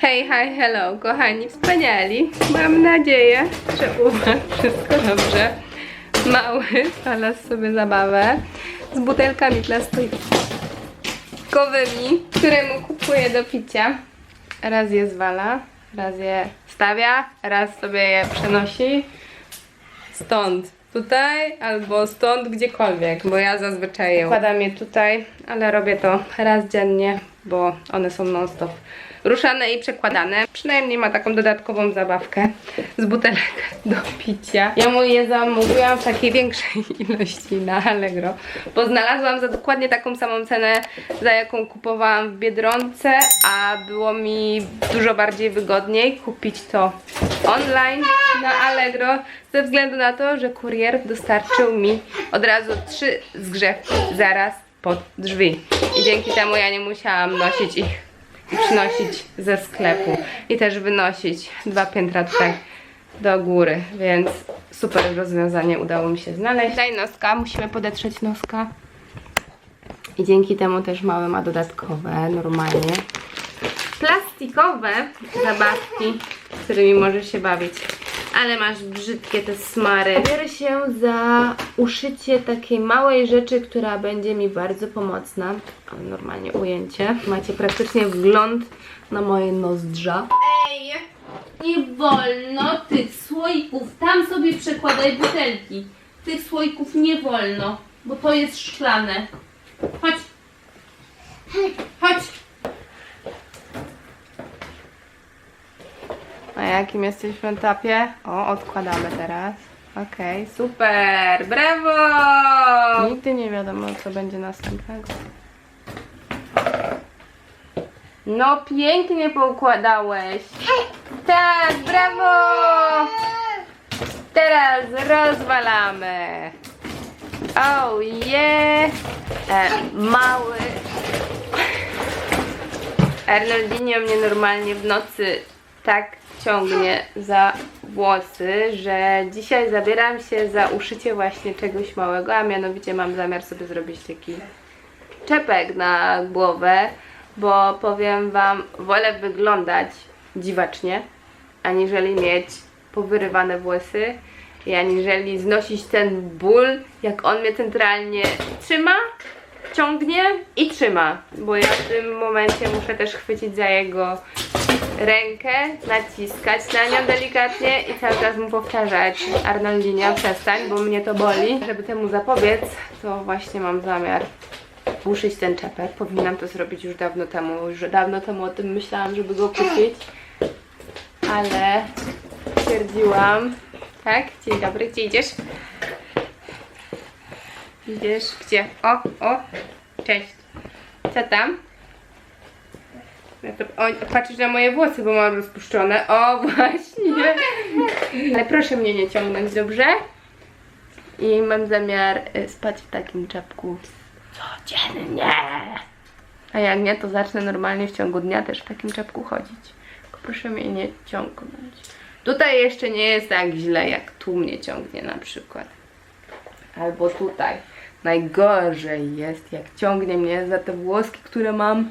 Hej, hi, hello, kochani wspaniali. Mam nadzieję, że u Was wszystko dobrze. Mały znalazł sobie zabawę z butelkami plastikowymi, które mu kupuję do picia. Raz je zwala, raz je stawia, raz sobie je przenosi stąd tutaj albo stąd gdziekolwiek, bo ja zazwyczaj je układam je tutaj, ale robię to raz dziennie, bo one są non stop ruszane i przekładane. Przynajmniej ma taką dodatkową zabawkę z butelek do picia. Ja mu je zamówiłam w takiej większej ilości na Allegro, bo znalazłam za dokładnie taką samą cenę, za jaką kupowałam w Biedronce, a było mi dużo bardziej wygodniej kupić to online na Allegro ze względu na to, że kurier dostarczył mi od razu trzy zgrzewki zaraz pod drzwi. I dzięki temu ja nie musiałam nosić ich przynosić ze sklepu i też wynosić dwa piętra tutaj do góry, więc super rozwiązanie udało mi się znaleźć. Daj noska, musimy podetrzeć noska. I dzięki temu też mały ma dodatkowe, normalnie plastikowe zabawki, którymi możesz się bawić. Ale masz brzydkie te smary. Biorę się za uszycie takiej małej rzeczy, która będzie mi bardzo pomocna. Ale Normalnie ujęcie. Macie praktycznie wgląd na moje nozdrza. Ej, nie wolno tych słoików. Tam sobie przekładaj butelki. Tych słoików nie wolno, bo to jest szklane. Chodź. Chodź. Na jakim jesteśmy etapie? O, odkładamy teraz. Okej, super, brawo! Nigdy nie wiadomo, co będzie następnego. No, pięknie poukładałeś. Tak, brawo! Teraz rozwalamy. Oh yeah! E, mały. Arnoldinho mnie normalnie w nocy tak ciągnie za włosy, że dzisiaj zabieram się za uszycie właśnie czegoś małego, a mianowicie mam zamiar sobie zrobić taki czepek na głowę, bo powiem Wam, wolę wyglądać dziwacznie, aniżeli mieć powyrywane włosy i aniżeli znosić ten ból, jak on mnie centralnie trzyma, ciągnie i trzyma, bo ja w tym momencie muszę też chwycić za jego rękę, naciskać na nią delikatnie i cały czas mu powtarzać Arnoldinio, przestań, bo mnie to boli. Żeby temu zapobiec, to właśnie mam zamiar uszyć ten czepek. Powinnam to zrobić już dawno temu, już dawno temu o tym myślałam, żeby go kupić, ale stwierdziłam, tak? Dzień dobry, gdzie idziesz? Idziesz gdzie? O, o, cześć. Co tam? Ja to, o, patrzysz na moje włosy, bo mam rozpuszczone. O, właśnie. Ale proszę mnie nie ciągnąć, dobrze? I mam zamiar y, spać w takim czapku codziennie. A jak nie, to zacznę normalnie w ciągu dnia też w takim czapku chodzić. Tylko proszę mnie nie ciągnąć. Tutaj jeszcze nie jest tak źle, jak tu mnie ciągnie na przykład. Albo tutaj. Najgorzej jest, jak ciągnie mnie za te włoski, które mam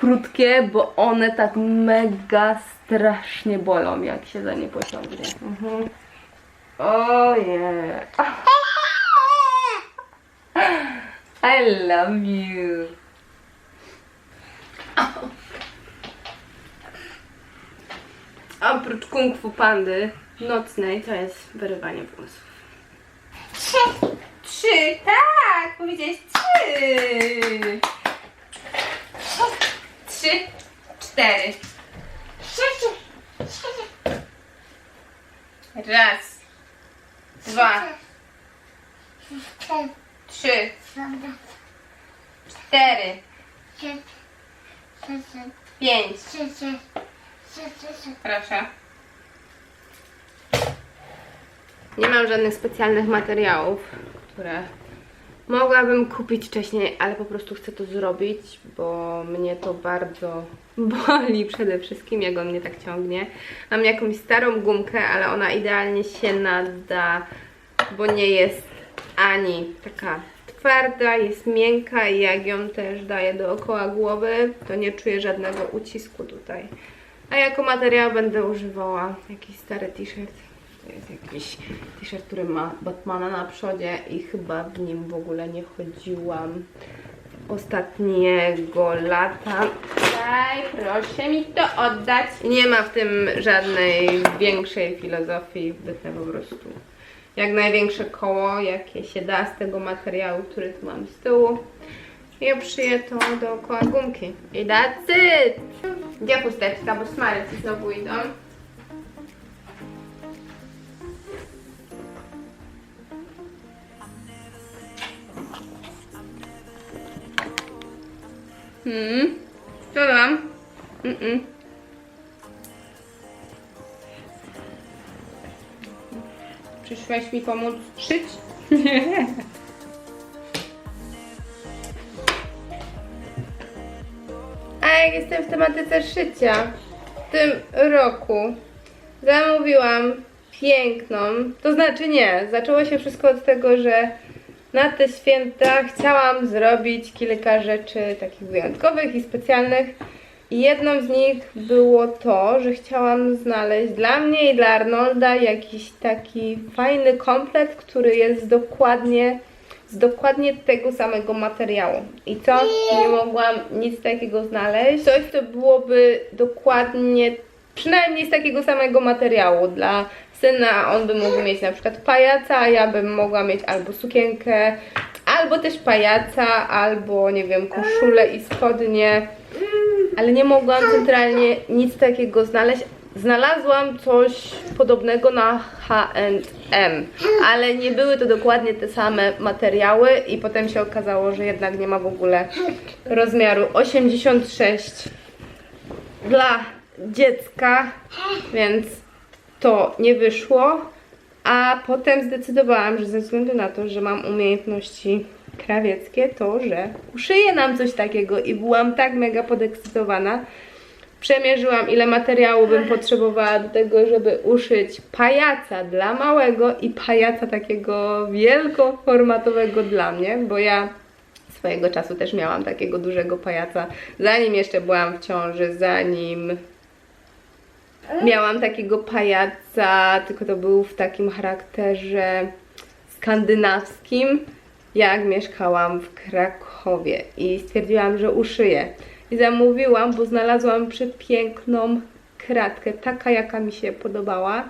krótkie, bo one tak mega strasznie bolą, jak się za nie pociągnie. Mhm. Ojej. I love you. Oprócz kung fu pandy nocnej to jest wyrywanie włosów. Trzy, tak! Powiedziałeś trzy! Trzy, cztery. Raz, dwa, trzy, cztery, pięć. Proszę. Nie mam żadnych specjalnych materiałów, które mogłabym kupić wcześniej, ale po prostu chcę to zrobić, bo mnie to bardzo boli przede wszystkim, jak on mnie tak ciągnie. Mam jakąś starą gumkę, ale ona idealnie się nada, bo nie jest ani taka twarda, jest miękka i jak ją też daję dookoła głowy, to nie czuję żadnego ucisku tutaj A jako materiał będę używała jakiś stary t-shirt. To jest jakiś t-shirt, który ma Batmana na przodzie i chyba w nim w ogóle nie chodziłam ostatniego lata. Daj, proszę mi to oddać. Nie ma w tym żadnej większej filozofii, wytnę po prostu jak największe koło, jakie się da z tego materiału, który tu mam z tyłu. I obszyję to dookoła gumki. I that's it! Gdzie chusteczka, bo smary ci znowu idą. Hmm? Co tam? Mm-mm. Przyszłaś mi pomóc szyć? A jak jestem w tematyce szycia, w tym roku zamówiłam piękną, to znaczy nie, zaczęło się wszystko od tego, że na te święta chciałam zrobić kilka rzeczy takich wyjątkowych i specjalnych. I jedną z nich było to, że chciałam znaleźć dla mnie i dla Arnolda jakiś taki fajny komplet, który jest dokładnie z dokładnie tego samego materiału. I co? Nie mogłam nic takiego znaleźć. Coś, co byłoby dokładnie, przynajmniej z takiego samego materiału. Dla syna on by mógł mieć na przykład pajaca, a ja bym mogła mieć albo sukienkę, albo też pajaca, albo nie wiem, koszulę i spodnie. Ale nie mogłam centralnie nic takiego znaleźć. Znalazłam coś podobnego na H&M, ale nie były to dokładnie te same materiały i potem się okazało, że jednak nie ma w ogóle rozmiaru 86 dla dziecka, więc to nie wyszło. A potem zdecydowałam, że ze względu na to, że mam umiejętności krawieckie, to że uszyję nam coś takiego i byłam tak mega podekscytowana. Przemierzyłam, ile materiału bym potrzebowała do tego, żeby uszyć pajaca dla małego i pajaca takiego wielkoformatowego dla mnie, bo ja swojego czasu też miałam takiego dużego pajaca, zanim jeszcze byłam w ciąży, zanim miałam takiego pajaca, tylko to był w takim charakterze skandynawskim, jak mieszkałam w Krakowie i stwierdziłam, że uszyję. I zamówiłam, bo znalazłam przepiękną kratkę, taka jaka mi się podobała.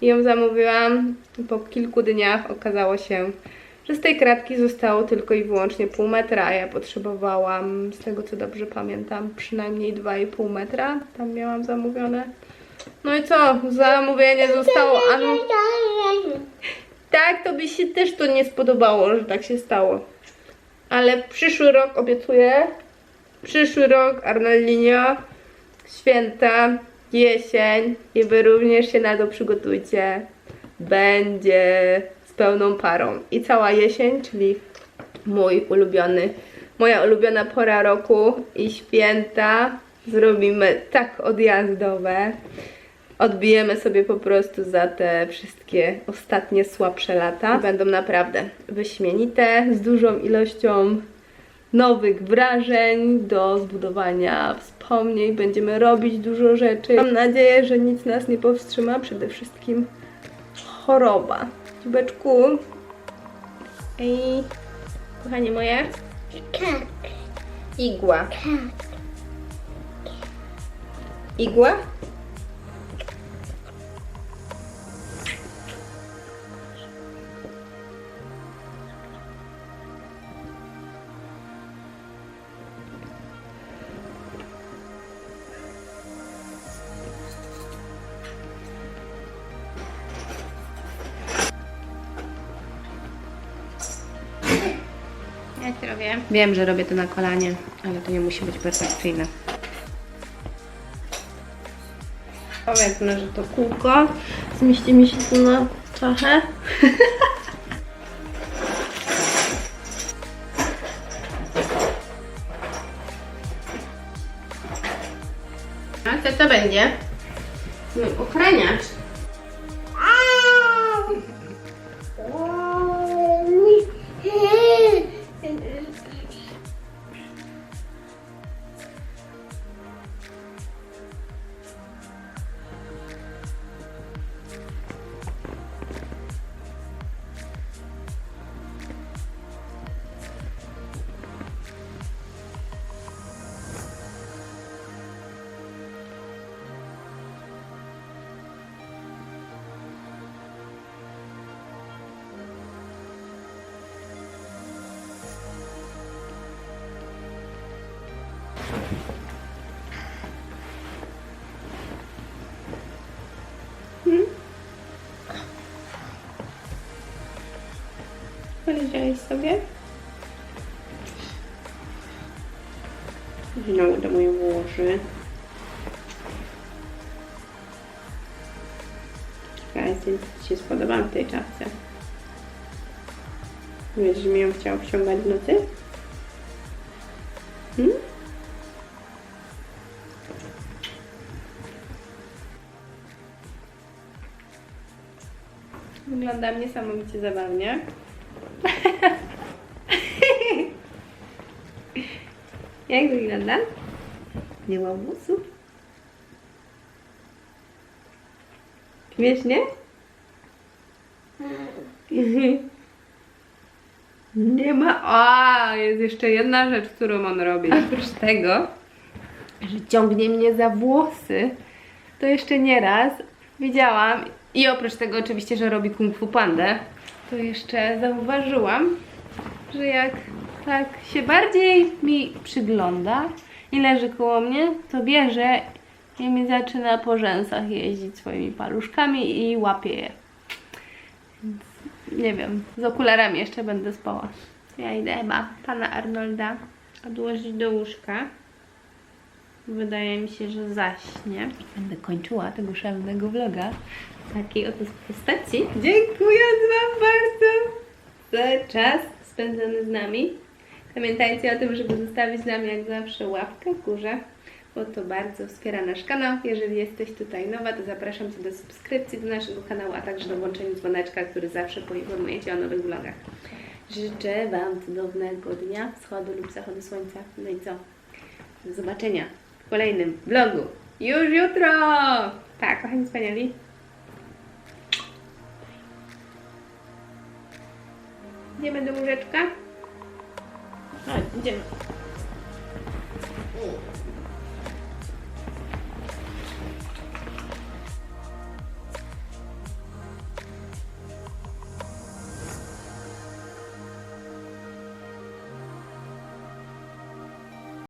I ją zamówiłam. Po kilku dniach okazało się, że z tej kratki zostało tylko i wyłącznie pół metra, a ja potrzebowałam, z tego co dobrze pamiętam, przynajmniej 2,5 metra. Tam miałam zamówione. No i co? Zamówienie zostało anu... Tak, to by się też to nie spodobało, że tak się stało. Ale przyszły rok obiecuję. Przyszły rok Arnoldinho, święta, jesień i wy również się na to przygotujcie. Będzie z pełną parą. I cała jesień, czyli mój ulubiony, moja ulubiona pora roku i święta zrobimy tak odjazdowe. Odbijemy sobie po prostu za te wszystkie ostatnie słabsze lata. Będą naprawdę wyśmienite, z dużą ilością nowych wrażeń do zbudowania wspomnień. Będziemy robić dużo rzeczy. Mam nadzieję, że nic nas nie powstrzyma. Przede wszystkim choroba. Dziubeczku. Ej, kochanie moje. Tak, Igła. tak. Igła? Jak robię? Wiem, że robię to na kolanie, ale to nie musi być perfekcyjne. Powiedzmy, że to kółko zmieści mi się tu na trochę. A co to będzie? Mój ochraniacz. Powiedziałeś sobie? Znowu do moje włosy. Ciekawe jestem, się spodoba w tej czapce. Wiesz, że mi ją chciał wciągać w nocy? Hmm? Wygląda niesamowicie zabawnie. Jak wygląda? Nie ma włosów. Śmiesznie? Nie ma. A, jest jeszcze jedna rzecz, którą on robi. Oprócz tego, że ciągnie mnie za włosy, to jeszcze nie raz widziałam. I oprócz tego, oczywiście, że robi kung fu pandę, to jeszcze zauważyłam, że jak tak się bardziej mi przygląda i leży koło mnie, to bierze i mi zaczyna po rzęsach jeździć swoimi paluszkami i łapie je. Więc nie wiem, z okularami jeszcze będę spała. Ja idę chyba pana Arnolda odłożyć do łóżka. Wydaje mi się, że zaśnie. Będę kończyła tego szalonego vloga takiej oto postaci. Dziękując Wam bardzo za czas spędzony z nami. Pamiętajcie o tym, żeby zostawić nam jak zawsze łapkę w górze, bo to bardzo wspiera nasz kanał. Jeżeli jesteś tutaj nowa, to zapraszam Cię do subskrypcji do naszego kanału, a także do włączenia dzwoneczka, który zawsze poinformuje Cię o nowych vlogach. Życzę Wam cudownego dnia, wschodu lub zachodu słońca. No i co? Do zobaczenia kolejnym vlogu. Już jutro! Tak, kochani wspaniali. Idziemy do łóżeczka? Chodź, idziemy.